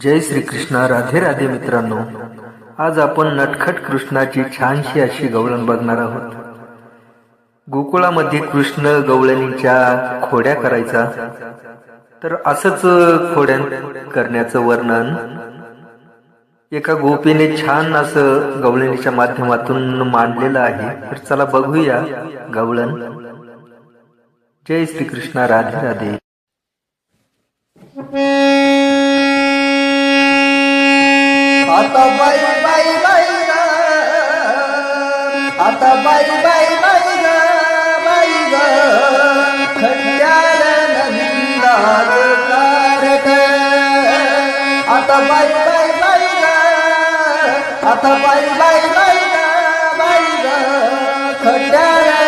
जय श्रीकृष्ण राधे राधे मित्रांनो. आज आपण नटखट कृष्णाची छानशी अशी गवळण बघणार आहोत. गोकुळामध्ये कृष्ण गवळणीच्या खोड्या करायचा. तर असंच खोड्या करण्याचं वर्णन. एका गोपीने छान असं गवळणीच्या माध्यमातून मांडलेलं आहे. तर चला बघूया गवळण. जय श्रीकृष्ण राधे राधे. आता बाई बाई बाई ग. आता बाई बाई बाई ग बाई ग. खंड्याला आता बाई बाई बाई ग. आता बाई बाई बाई ग बाई ग. खंड्याला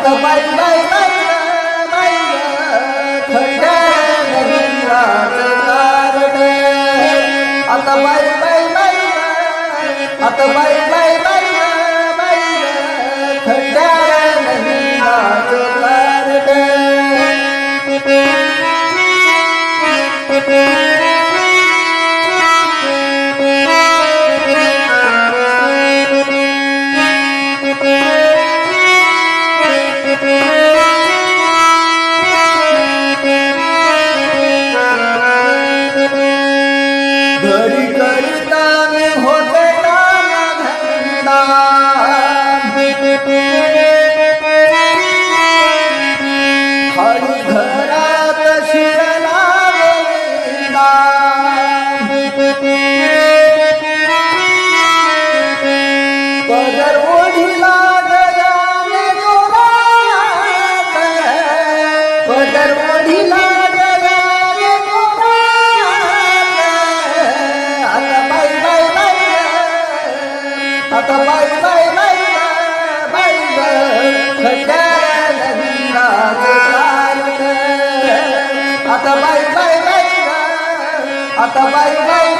ग. आता बाई बाई घरी करिता मी होते काम धंदा ग.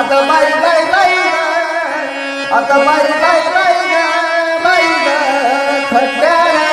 आता बाई बाई बाई आता बाई बाई बाई ग. बाई ग. खड्याला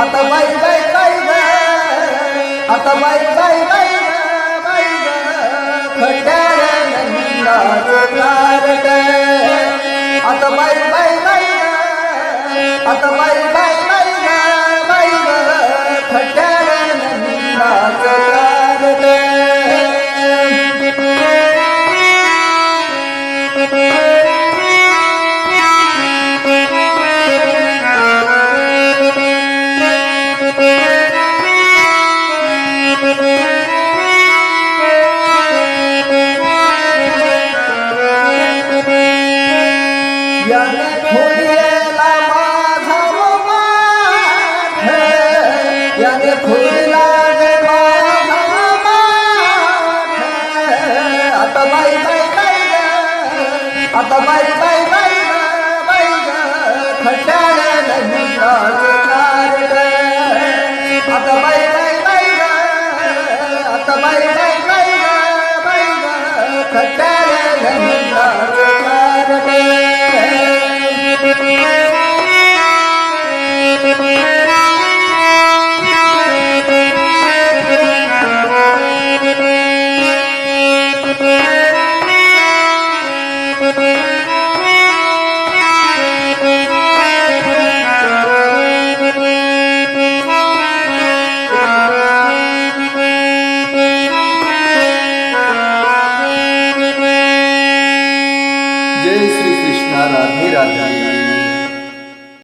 आता बाई बाई बाई आता बाई बाई बाई बाई आता बाई बाई बाई आता बाई Cut لگھويا